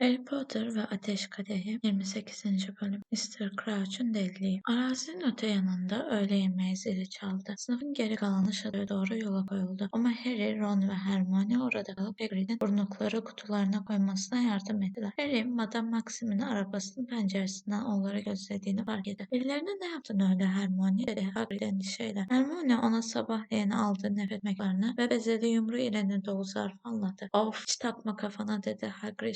Harry Potter ve Ateş Kadehi 28. Bölüm Mr. Crouch'un deliliği Arazinin öte yanında öğle yemeği zili çaldı. Sınıfın geri kalanı şatoya doğru yola koyuldu. Ama Harry, Ron ve Hermione orada kalıp Hagrid'in burnukları kutularına koymasına yardım ettiler. Harry, Madame Maxim'in arabasının penceresinden onları gözlediğini fark etti. Ellerine ne yaptın öyle Hermione dedi Hagrid endişeyle. Hermione ona sabahleyin aldığı nefret mektuplarını ve bezeli yumru ile dolu zarfı anlattı. Of hiç takma kafana dedi Hagrid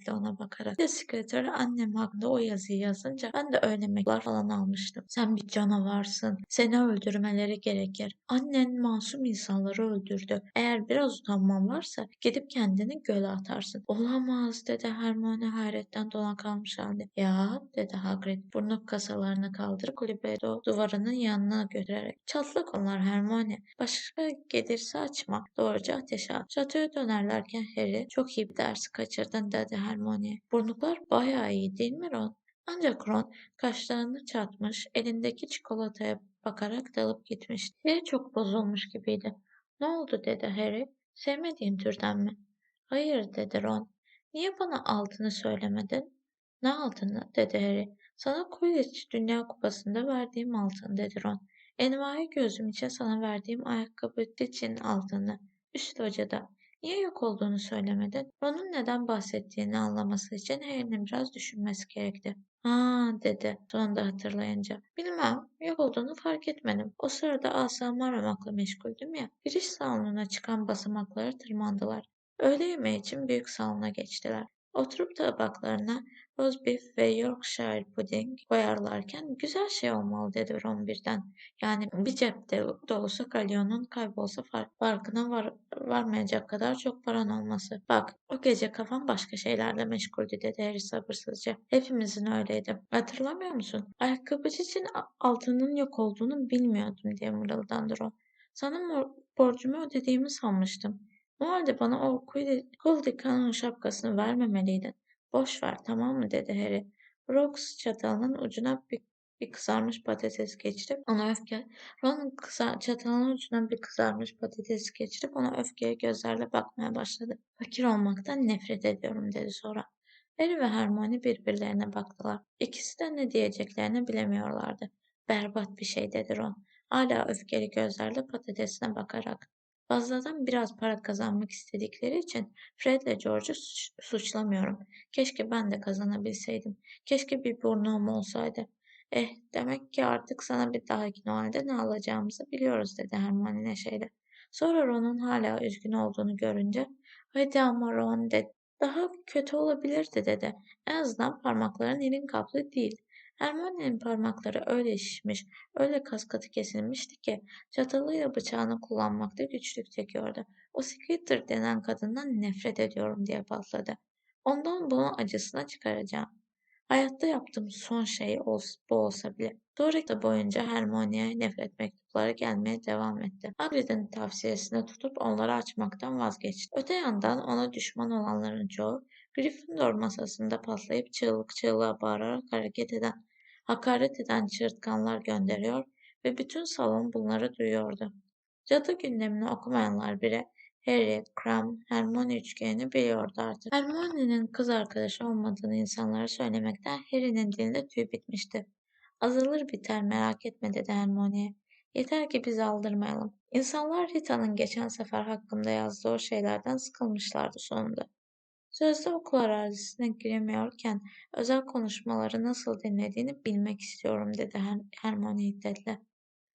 şefkatli ona bakarak. Bir sekreteri annem hakkında o yazıyı yazınca ben de öyle mektuplar falan almıştım. Sen bir canavarsın. Seni öldürmeleri gerekir. Annen masum insanları öldürdü. Eğer biraz utanman varsa gidip kendini göle atarsın. Olamaz dedi Hermione hayretten dona kalmış halde. Ya dedi Hagrid burnuk kasalarını kaldırıp kulübe duvarının yanına götürerek. Çatlak onlar Hermione. Başka gelirse açma. Doğruca ateşe at. Şatoya dönerlerken Harry çok iyi bir dersi kaçırdın dedi Hermione. Burnuklar bayağı iyi değil mi Ron? Ancak Ron kaşlarını çatmış, elindeki çikolataya bakarak dalıp gitmişti. Harry çok bozulmuş gibiydi. Ne oldu dedi Harry. Sevmediğin türden mi? Hayır dedi Ron. Niye bana altını söylemedin? Ne altını dedi Harry. Sana Quidditch Dünya Kupası'nda verdiğim altın dedi Ron. Envai gözüm için sana verdiğim ayakkabı için altını. Üst hocada. Niye yok olduğunu söylemedin? Ron'un neden bahsettiğini anlaması için Harry'nin biraz düşünmesi gerekti. Ha dedi sonunda hatırlayınca. Bilmem yok olduğunu fark etmedim. O sırada asamı aramakla meşguldüm ya. Giriş salonuna çıkan basamakları tırmandılar. Öğle yemeği için büyük salona geçtiler. Oturup tabaklarına beef ve Yorkshire pudding koyarlarken güzel şey olmalı dedi Ron birden. Yani bir cepte dolusu kalyonun kaybolsa fark, farkına var, varmayacak kadar çok paran olması. Bak o gece kafam başka şeylerle meşguldü dedi Harry sabırsızca. Hepimizin öyleydi. Hatırlamıyor musun? Ayakkabıcı için altının yok olduğunu bilmiyordum diye mırıldandı Ron. Sana borcumu ödediğimi sanmıştım. O halde bana o Kuldika'nın şapkasını vermemeliydin. Boş ver tamam mı dedi Harry. Rox çatalının ucuna bir, bir kızarmış patates geçirip ona öfke. Ron kısa, çatalının ucuna bir kızarmış patates geçirip ona öfkeye gözlerle bakmaya başladı. Fakir olmaktan nefret ediyorum dedi sonra. Harry ve Hermione birbirlerine baktılar. İkisi de ne diyeceklerini bilemiyorlardı. Berbat bir şey dedi Ron. Hala öfkeli gözlerle patatesine bakarak. Fazladan biraz para kazanmak istedikleri için Fred ile George'u suç, suçlamıyorum. Keşke ben de kazanabilseydim. Keşke bir burnum olsaydı. Eh demek ki artık sana bir dahaki Noel'de ne alacağımızı biliyoruz dedi Hermione neşeyle. Sonra Ron'un hala üzgün olduğunu görünce hadi ama Ron dedi. Daha kötü olabilirdi dedi. En azından parmakların elin kaplı değil. Hermione'nin parmakları öyle şişmiş, öyle kaskatı kesilmişti ki çatalıyla bıçağını kullanmakta güçlük çekiyordu. O Skeeter denen kadından nefret ediyorum diye patladı. Ondan bunun acısına çıkaracağım. Hayatta yaptığım son şey bu olsa bile. Sonraki boyunca Hermione'ye nefret mektupları gelmeye devam etti. Hagrid'in tavsiyesini tutup onları açmaktan vazgeçti. Öte yandan ona düşman olanların çoğu Gryffindor masasında patlayıp çığlık çığlığa bağırarak hareket eden hakaret eden çığırtkanlar gönderiyor ve bütün salon bunları duyuyordu. Cadı gündemini okumayanlar bile Harry, Crum, Hermione üçgenini biliyordu artık. Hermione'nin kız arkadaşı olmadığını insanlara söylemekten Harry'nin dilinde tüy bitmişti. Azalır biter merak etme dedi Hermione'ye. Yeter ki biz aldırmayalım. İnsanlar Rita'nın geçen sefer hakkında yazdığı o şeylerden sıkılmışlardı sonunda. Sözde okul arazisine giremiyorken özel konuşmaları nasıl dinlediğini bilmek istiyorum dedi Her Hermione hiddetle.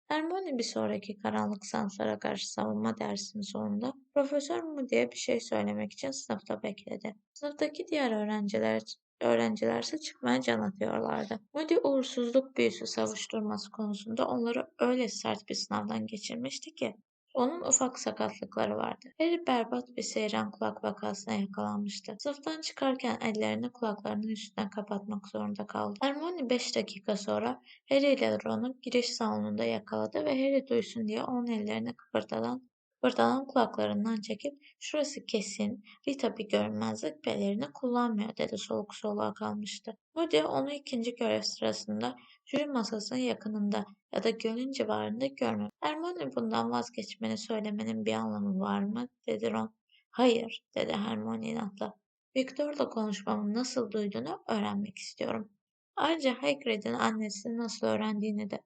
Hermione bir sonraki karanlık sınıflara karşı savunma dersinin sonunda Profesör mu diye bir şey söylemek için sınıfta bekledi. Sınıftaki diğer öğrenciler öğrencilerse çıkmaya can atıyorlardı. Moody uğursuzluk büyüsü savuşturması konusunda onları öyle sert bir sınavdan geçirmişti ki onun ufak sakatlıkları vardı. Harry berbat bir seyran kulak vakasına yakalanmıştı. Sınıftan çıkarken ellerini kulaklarının üstüne kapatmak zorunda kaldı. Hermione 5 dakika sonra Harry ile Ron'u giriş salonunda yakaladı ve Harry duysun diye onun ellerini kıpırdadan Kıpırdanan kulaklarından çekip şurası kesin Rita bir görünmezlik pelerini kullanmıyor dedi soluk soluğa kalmıştı. Moody onu ikinci görev sırasında jüri masasının yakınında ya da gölün civarında görmem. Hermione bundan vazgeçmeni söylemenin bir anlamı var mı? dedi Ron. Hayır dedi Hermione inatla. Victor'la konuşmamı nasıl duyduğunu öğrenmek istiyorum. Ayrıca Hagrid'in annesini nasıl öğrendiğini de.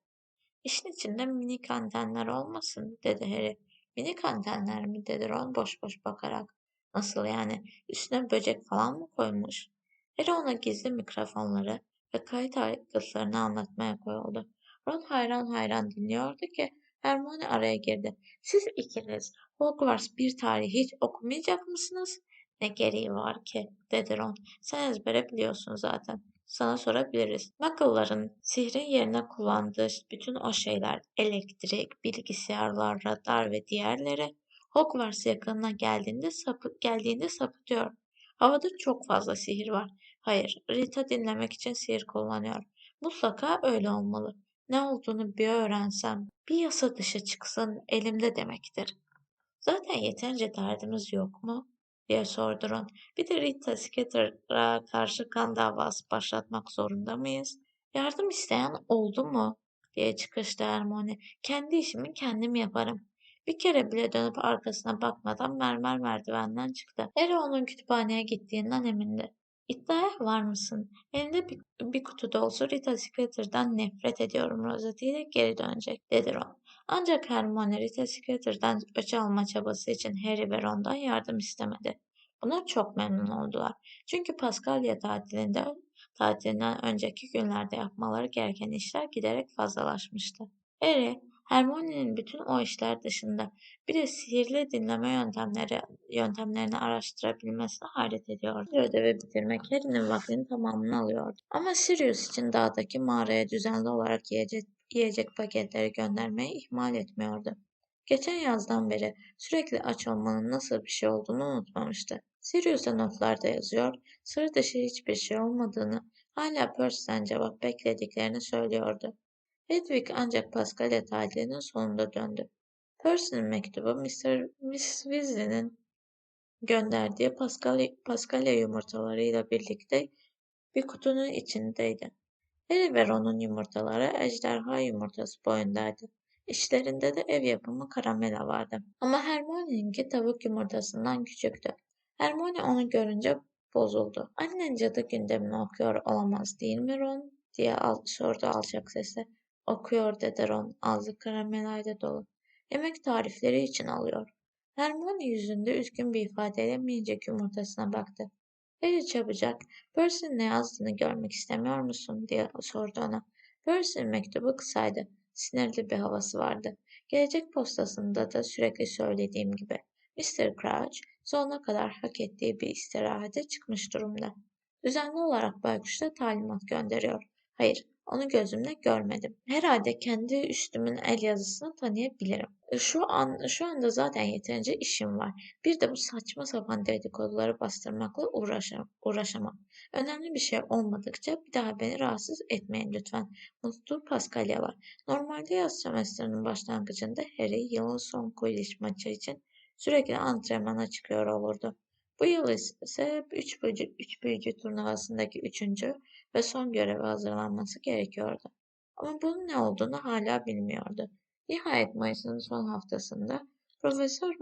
İşin içinde minik antenler olmasın dedi Harry. Minik antenler mi dedi Ron boş boş bakarak. Nasıl yani? Üstüne böcek falan mı koymuş? Harry ona gizli mikrofonları ve kayıt aygıtlarını anlatmaya koyuldu. Ron hayran hayran dinliyordu ki Hermione araya girdi. Siz ikiniz Hogwarts bir tarih hiç okumayacak mısınız? Ne gereği var ki? dedi Ron. Sen ezbere biliyorsun zaten. Sana sorabiliriz. Muggle'ların sihrin yerine kullandığı bütün o şeyler, elektrik, bilgisayarlar, radar ve diğerleri Hogwarts yakınına geldiğinde sapı, geldiğinde sapıtıyor. Havada çok fazla sihir var. Hayır, Rita dinlemek için sihir kullanıyor. Mutlaka öyle olmalı. Ne olduğunu bir öğrensem, bir yasa dışı çıksın elimde demektir. Zaten yeterince derdimiz yok mu? Diye sordu Ron. Bir de Rita Skeeter'a karşı kan davası başlatmak zorunda mıyız? Yardım isteyen oldu mu? diye çıkıştı Hermione. Kendi işimi kendim yaparım. Bir kere bile dönüp arkasına bakmadan mermer merdivenden çıktı. Harry onun kütüphaneye gittiğinden emindi. İddiaya var mısın? Elinde bir, bir kutu dolusu Rita Skeeter'dan nefret ediyorum rozetiyle geri dönecek dedi Ron. Ancak Hermione Rita Skeeter'dan öç alma çabası için Harry ve Ron'dan yardım istemedi. Buna çok memnun oldular. Çünkü Paskalya tatilinde tatilinden önceki günlerde yapmaları gereken işler giderek fazlalaşmıştı. Harry, Hermione'nin bütün o işler dışında bir de sihirli dinleme yöntemleri yöntemlerini araştırabilmesine hayret ediyordu. Ödevi bitirmek Harry'nin vaktinin tamamını alıyordu. Ama Sirius için dağdaki mağaraya düzenli olarak yiyecek, yiyecek paketleri göndermeyi ihmal etmiyordu. Geçen yazdan beri sürekli aç olmanın nasıl bir şey olduğunu unutmamıştı. Sirius'a notlarda yazıyor, sır dışı hiçbir şey olmadığını, hala Percy'den cevap beklediklerini söylüyordu. Hedwig ancak Paskalya tatilinin sonunda döndü. Percy'nin mektubu Mr. Miss Weasley'nin gönderdiği Paskalya, Paskalya yumurtalarıyla birlikte bir kutunun içindeydi. Harry ve Ron'un yumurtaları ejderha yumurtası boyundaydı. İçlerinde de ev yapımı karamela vardı. Ama Hermione'ninki tavuk yumurtasından küçüktü. Hermione onu görünce bozuldu. Annen cadı gündemini okuyor olamaz değil mi Ron? diye al sordu alçak sesle. Okuyor dedi Ron. Ağzı karamelayla dolu. Yemek tarifleri için alıyor. Hermione yüzünde üzgün bir ifadeyle minicik yumurtasına baktı. Harry çabucak, Percy'nin ne yazdığını görmek istemiyor musun diye sordu ona. Percy'nin mektubu kısaydı. Sinirli bir havası vardı. Gelecek postasında da sürekli söylediğim gibi. Mr. Crouch sonuna kadar hak ettiği bir istirahate çıkmış durumda. Düzenli olarak baykuşta talimat gönderiyor. Hayır, onu gözümle görmedim. Herhalde kendi üstümün el yazısını tanıyabilirim. Şu an şu anda zaten yeterince işim var. Bir de bu saçma sapan dedikoduları bastırmakla uğraşam, uğraşamam. Önemli bir şey olmadıkça bir daha beni rahatsız etmeyin lütfen. Mutlu Paskalya var. Normalde yaz semestrinin başlangıcında Harry yılın son Quidditch maçı için sürekli antrenmana çıkıyor olurdu. Bu yıl ise üç büyücü, üç büyücü turnuvasındaki üçüncü ve son göreve hazırlanması gerekiyordu. Ama bunun ne olduğunu hala bilmiyordu. Nihayet Mayıs'ın son haftasında Profesör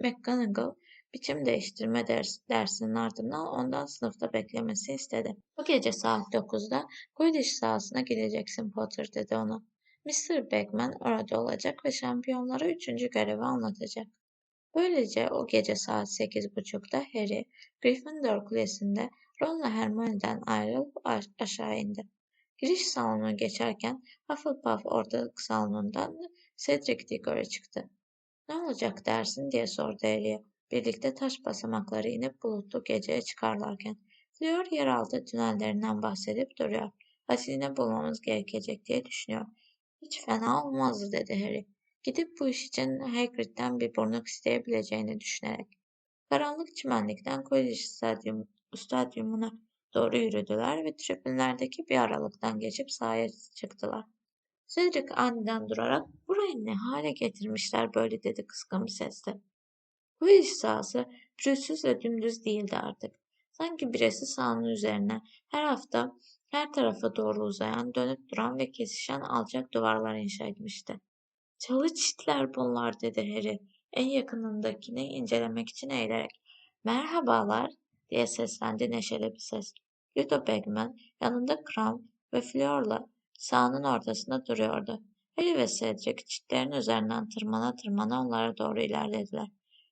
McGonagall biçim değiştirme ders, dersinin ardından ondan sınıfta beklemesi istedi. Bu gece saat 9'da Quidditch sahasına gideceksin Potter dedi ona. Mr. Bagman orada olacak ve şampiyonlara üçüncü görevi anlatacak. Böylece o gece saat sekiz buçukta Harry, Gryffindor Kulesi'nde Ron'la Hermione'den ayrılıp aşağı indi. Giriş salonuna geçerken Hufflepuff ortalık salonundan Cedric Diggory çıktı. Ne olacak dersin diye sordu Harry'e. Birlikte taş basamakları inip bulutlu geceye çıkarlarken. Fleur yeraltı tünellerinden bahsedip duruyor. Hazine bulmamız gerekecek diye düşünüyor. Hiç fena olmazdı dedi Harry. Gidip bu iş için Hagrid'den bir burnuk isteyebileceğini düşünerek. Karanlık çimenlikten Quidditch stadyum, stadyumuna doğru yürüdüler ve tribünlerdeki bir aralıktan geçip sahaya çıktılar. Cedric aniden durarak burayı ne hale getirmişler böyle dedi kızgın bir sesle. Quidditch sahası pürüzsüz ve dümdüz değildi artık. Sanki birisi sahanın üzerine her hafta her tarafa doğru uzayan, dönüp duran ve kesişen alçak duvarlar inşa etmişti. Çalı çitler bunlar dedi Harry en yakınındakini incelemek için eğilerek. Merhabalar diye seslendi neşeli bir ses. Ludo Bagman yanında Kram ve Fleur'la sahanın ortasında duruyordu. Harry ve Cedric çitlerin üzerinden tırmana tırmana onlara doğru ilerlediler.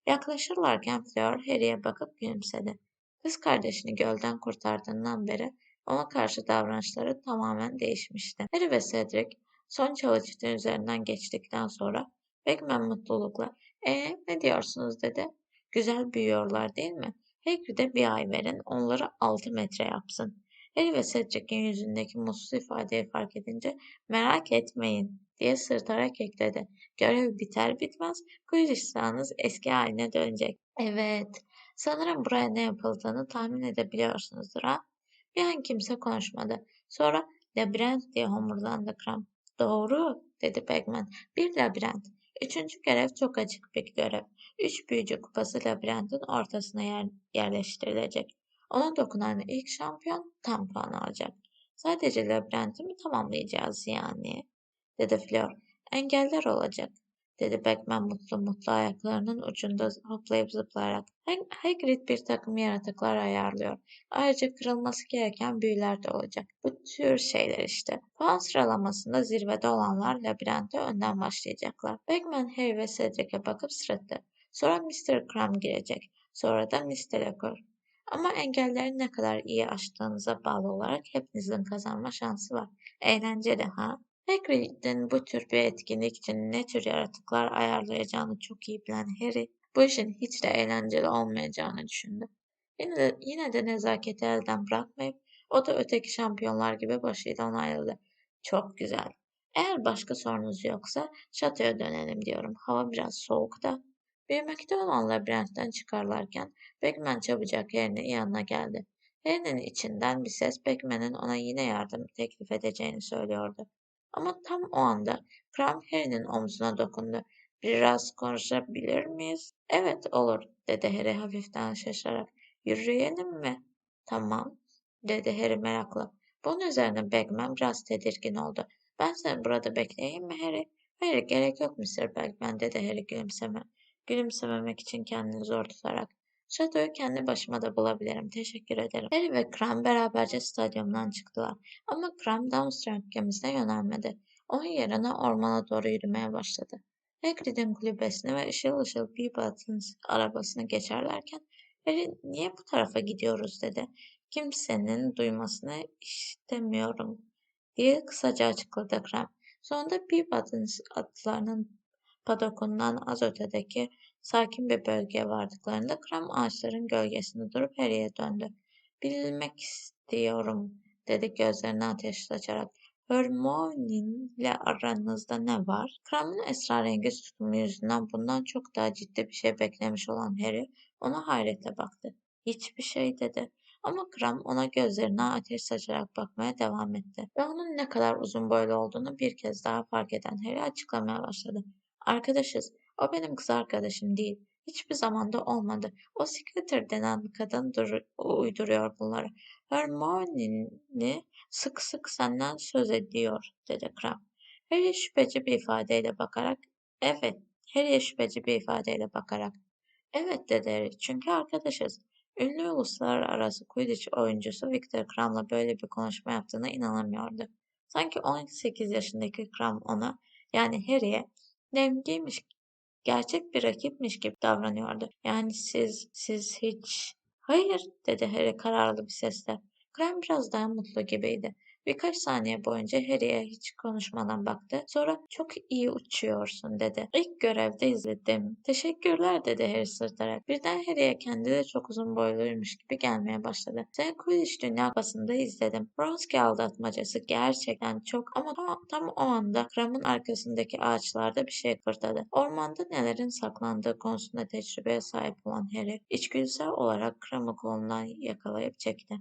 Yaklaşırlarken Fleur Harry'e bakıp gülümsedi. Kız kardeşini gölden kurtardığından beri ona karşı davranışları tamamen değişmişti. Harry ve Cedric son çalı çitin üzerinden geçtikten sonra Bagman mutlulukla ''Ee ne diyorsunuz?'' dedi. ''Güzel büyüyorlar değil mi? Hagrid'e bir ay verin onları altı metre yapsın.'' Harry ve Cedric'in yüzündeki mutsuz ifadeyi fark edince ''Merak etmeyin'' diye sırtarak ekledi. ''Görev biter bitmez Quidditch sahanız eski haline dönecek.'' Evet, sanırım buraya ne yapıldığını tahmin edebiliyorsunuzdur ha? Bir an kimse konuşmadı. Sonra labirent diye homurdandı Kram. Doğru, dedi Bagman. Bir labirent. Üçüncü görev çok açık bir görev. Üç büyücü kupası labirentin ortasına yer, yerleştirilecek. Ona dokunan ilk şampiyon tam puan alacak. Sadece labirenti mi tamamlayacağız yani? dedi Fleur. Engeller olacak dedi Beckman mutlu mutlu ayaklarının ucunda hoplayıp zıplayarak. Hagrid bir takım yaratıklar ayarlıyor. Ayrıca kırılması gereken büyüler de olacak. Bu tür şeyler işte. Puan sıralamasında zirvede olanlar labirente önden başlayacaklar. Beckman Harry ve Cedric'e bakıp sırıttı. Sonra Mr. Crumb girecek. Sonra da Mr. Lecor. Ama engelleri ne kadar iyi aştığınıza bağlı olarak hepinizin kazanma şansı var. Eğlenceli ha? Hagrid'in bu tür bir etkinlik için ne tür yaratıklar ayarlayacağını çok iyi bilen Harry, bu işin hiç de eğlenceli olmayacağını düşündü. Yine de, yine de nezaketi elden bırakmayıp o da öteki şampiyonlar gibi başıyla onayladı. Çok güzel. Eğer başka sorunuz yoksa şatoya dönelim diyorum. Hava biraz soğuk da. Büyümekte olan labirentten çıkarlarken Beckman çabucak Harry'nin yanına geldi. Harry'nin içinden bir ses Beckman'ın ona yine yardım teklif edeceğini söylüyordu. Ama tam o anda Kram Harry'nin omzuna dokundu. Biraz konuşabilir miyiz? Evet olur dedi Harry hafiften şaşarak. Yürüyelim mi? Tamam dedi Harry merakla. Bunun üzerine Bagman biraz tedirgin oldu. Ben seni burada bekleyeyim mi Harry? Hayır gerek yok Mr. Bagman dedi Harry gülümseme. Gülümsememek için kendini zor tutarak. Şatoyu kendi başıma da bulabilirim. Teşekkür ederim. Harry ve Kram beraberce stadyumdan çıktılar. Ama Kram Downstrand gemisine yönelmedi. Onun yerine ormana doğru yürümeye başladı. Hagrid'in kulübesini ve ışıl ışıl Peabod'un arabasını geçerlerken Harry niye bu tarafa gidiyoruz dedi. Kimsenin duymasını istemiyorum diye kısaca açıkladı Kram. Sonunda Peabod'un atlarının padokundan az ötedeki Sakin bir bölgeye vardıklarında Kram ağaçların gölgesinde durup Harry'e döndü. Bilmek istiyorum dedi gözlerini ateş saçarak. ile aranızda ne var? Kram'ın esrarengiz tutumu yüzünden bundan çok daha ciddi bir şey beklemiş olan Harry ona hayretle baktı. Hiçbir şey dedi. Ama Kram ona gözlerine ateş saçarak bakmaya devam etti. Ve onun ne kadar uzun boylu olduğunu bir kez daha fark eden Harry açıklamaya başladı. Arkadaşız. O benim kız arkadaşım değil. Hiçbir zamanda olmadı. O Secretary denen kadın dur uyduruyor bunları. Hermione'ni sık sık senden söz ediyor, dedi Crumb. Harry şüpheci bir ifadeyle bakarak, evet, Harry şüpheci bir ifadeyle bakarak, evet dedi Harry, çünkü arkadaşız. Ünlü uluslararası Quidditch oyuncusu Victor Crumb'la böyle bir konuşma yaptığına inanamıyordu. Sanki 18 yaşındaki Crumb ona, yani Harry'e, dengiymiş gerçek bir rakipmiş gibi davranıyordu. Yani siz, siz hiç... Hayır dedi Harry kararlı bir sesle. Krem biraz daha mutlu gibiydi. Birkaç saniye boyunca Harry'e hiç konuşmadan baktı. Sonra çok iyi uçuyorsun dedi. İlk görevde izledim. Teşekkürler dedi Harry sırtarak. Birden Harry'e kendi de çok uzun boyluymuş gibi gelmeye başladı. Sen Quidditch Dünya Kupası'nda izledim. Bronski aldatmacası gerçekten çok ama tam, tam o anda Kram'ın arkasındaki ağaçlarda bir şey fırladı. Ormanda nelerin saklandığı konusunda tecrübeye sahip olan Harry içgüdüsel olarak Kram'ı kolundan yakalayıp çekti.